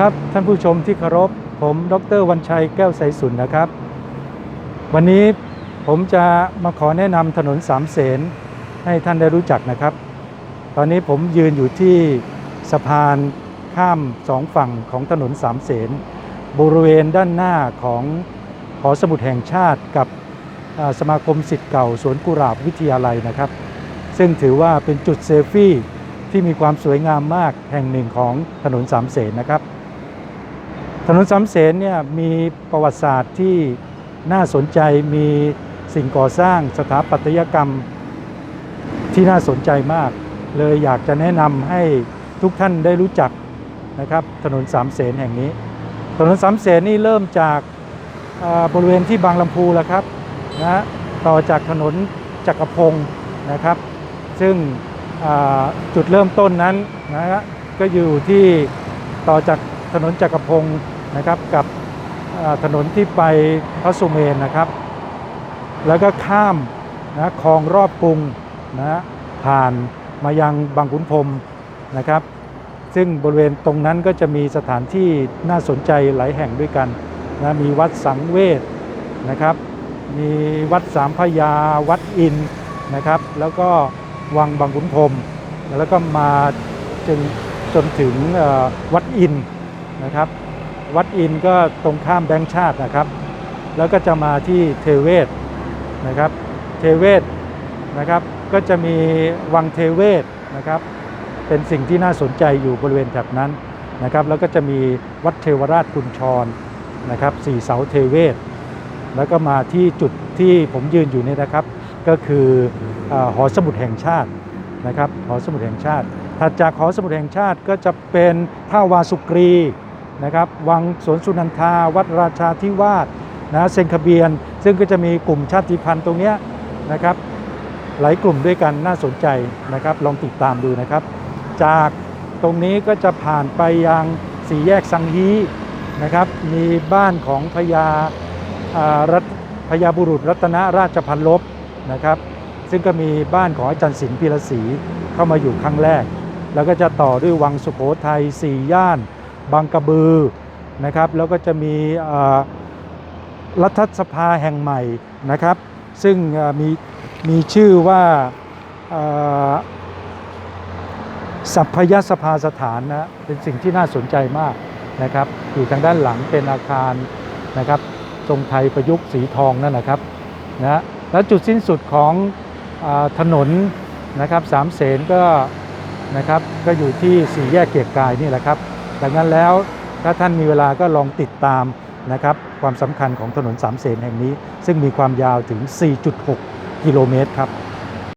ครับท่านผู้ชมที่เคารพผมดรวันชัยแก้วใสสุนนะครับ วันนี้ผมจะมาขอแนะนำถนนสามเสนให้ท่านได้รู้จักนะครับ ตอนนี้ผมยืนอยู่ที่สะพานข้ามสองฝั่งของถนนสามเสนบริเวณด้านหน้าของหอสมุดแห่งชาติกับสมาคมสิทธิ์เก่าสวนกุหลาบวิทยาลัยนะครับ ซึ่งถือว่าเป็นจุดเซฟี่ที่มีความสวยงามมากแห่งหนึ่งของถนนสามเสนนะครับ ถนนสามเสนเนี่ยมีประวัติศาสตร์ที่น่าสนใจมีสิ่งก่อสร้างสถาปัตยกรรมที่น่าสนใจมาก เลยอยากจะแนะนำให้ทุกท่านได้รู้จักนะครับถนนสามเสนแห่งนี้ ถนนสามเสนนี่เริ่มจากบริเวณที่บางลำพูแล้วครับนะต่อจากถนนจักรพงศ์นะครับ ซึ่งจุดเริ่มต้นนั้นนะก็อยู่ที่ต่อจากถนนจักรพงศ์ นะครับกับถนนที่ไปพระสุเมนนะครับ แล้วก็ข้ามนะคลองรอบกรุงนะผ่านมายังบางขุนพรมนะครับ ซึ่งบริเวณตรงนั้นก็จะมีสถานที่น่าสนใจหลายแห่งด้วยกันนะมีวัดสังเวชนะครับ มีวัดสามพยาวัดอินนะครับ แล้วก็วังบางขุนพรมแล้วก็มาจนจนถึงวัดอินนะครับ วัดอินก็ตรงข้ามแบงค์ชาตินะครับ แล้วก็จะมาที่เทเวศนะครับ เทเวศนะครับ ก็จะมีวังเทเวศนะครับ เป็นสิ่งที่น่าสนใจอยู่บริเวณแถบนั้นนะครับ แล้วก็จะมีวัดเทวราชกุญชรนะครับสี่เสาเทเวศ แล้วก็มาที่จุดที่ผมยืนอยู่นี่นะครับ ก็คืออหอสมุดแห่งชาตินะครับ หอสมุดแห่งชาติถัดจากหอสมุดแห่งชาติก็จะเป็นท่าวาสุกรี นะครับวังสวนสุนันทา วัดราชาธิวาสนะเซนคาเบียน ซึ่งก็จะมีกลุ่มชาติพันธุ์ตรงนี้นะครับหลายกลุ่มด้วยกันน่าสนใจนะครับลองติดตามดูนะครับ จากตรงนี้ก็จะผ่านไปยังสี่แยกสังฮีนะครับมีบ้านของพญาารัตพญาบุรุษรัตนราชพันลบนะครับ ซึ่งก็มีบ้านของอาจารย์สินพิรศรีเข้ามาอยู่ครั้งแรก แล้วก็จะต่อด้วยวังสุโขทัยสี่ย่าน บางกระบือนะครับ แล้วก็จะมีรัฐสภาแห่งใหม่นะครับ ซึ่งมีมีชื่อว่าสัพพยสภาสถานนะเป็นสิ่งที่น่าสนใจมากนะครับ อยู่ทางด้านหลังเป็นอาคารนะครับทรงไทยประยุกต์สีทองนั่นนะครับนะแล้วจุดสิ้นสุดของอถนนนะครับสามเสนก็นะครับก็อยู่ที่สี่แยกเกียรกายนี่แหละครับ ดังนั้นแล้วถ้าท่านมีเวลาก็ลองติดตามนะครับความสำคัญของถนนสามเสนแห่งนี้ ซึ่งมีความยาวถึง 4.6 กิโลเมตรครับ